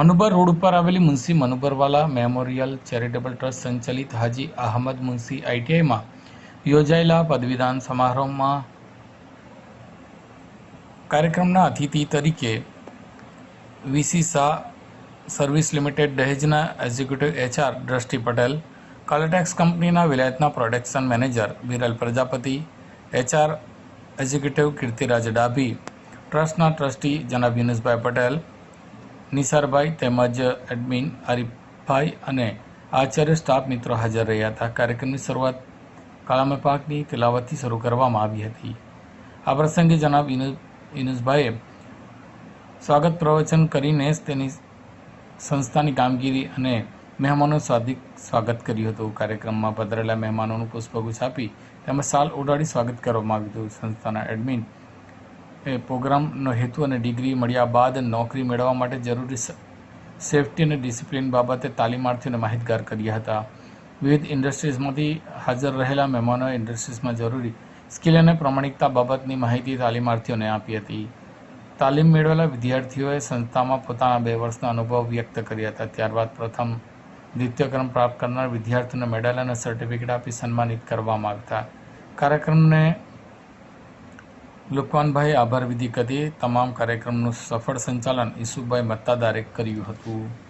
Manubar road ઉપર આવેલી Munshi Manubarwala memorial charitable trust સંચાલિત હાજી અહમદ મુનશી આઈટીઆઈમાં યોજાયેલા પદવીદાન સમારોહમાં કાર્યક્રમના અતિથિ તરીકે VC Shah service limited દહેજના executive HR Drashti Patel, Caltex કંપનીના વિલાયતના production manager Viral Prajapati, HR executive Kirtiraj Dabhi, ટ્રસ્ટના ટ્રસ્ટી જનાબ યુનુસભાઈ પટેલ નિસારભાઈ તેમજ એડમિન આરીફભાઈ અને આચાર્ય સ્ટાફ મિત્રો હાજર રહ્યા હતા. કાર્યક્રમની શરૂઆત કાળામે પાકની તિલાવતથી શરૂ કરવામાં આવી હતી. આ પ્રસંગે જનાબ યુનુ યુનુસભાઈએ સ્વાગત પ્રવચન કરીને જ તેની સંસ્થાની કામગીરી અને મહેમાનોનું સ્વાદિક સ્વાગત કર્યું હતું. કાર્યક્રમમાં પધરેલા મહેમાનોનું પુષ્પગુચ્છ આપી તેમજ સાલ ઉડાડી સ્વાગત કરવામાં આવ્યું હતું સંસ્થાના એડમિન પ્રોગ્રામનો હેતુ અને ડિગ્રી મળ્યા બાદ નોકરી મેળવવા માટે જરૂરી સેફટી અને ડિસિપ્લિન બાબતે તાલીમાર્થીઓને માહિતગાર કર્યા હતા. વિવિધ ઇન્ડસ્ટ્રીઝમાંથી હાજર રહેલા મહેમાનોએ ઇન્ડસ્ટ્રીઝમાં જરૂરી સ્કિલ અને પ્રમાણિકતા બાબતની માહિતી તાલીમાર્થીઓને આપી હતી. તાલીમ મેળવેલા વિદ્યાર્થીઓએ સંસ્થામાં પોતાના બે વર્ષના અનુભવ વ્યક્ત કર્યા હતા. ત્યારબાદ પ્રથમ દ્વિતીય ક્રમ પ્રાપ્ત કરનાર વિદ્યાર્થીઓને મેડલ અને સર્ટિફિકેટ આપી સન્માનિત કરવામાં આવ્યા હતા. કાર્યક્રમને લુકવાનભાઈ આભાર વિધિ કરી તમામ કાર્યક્રમનું સફળ સંચાલન ઈસુભાઈ મત્તાદારે કર્યું હતું.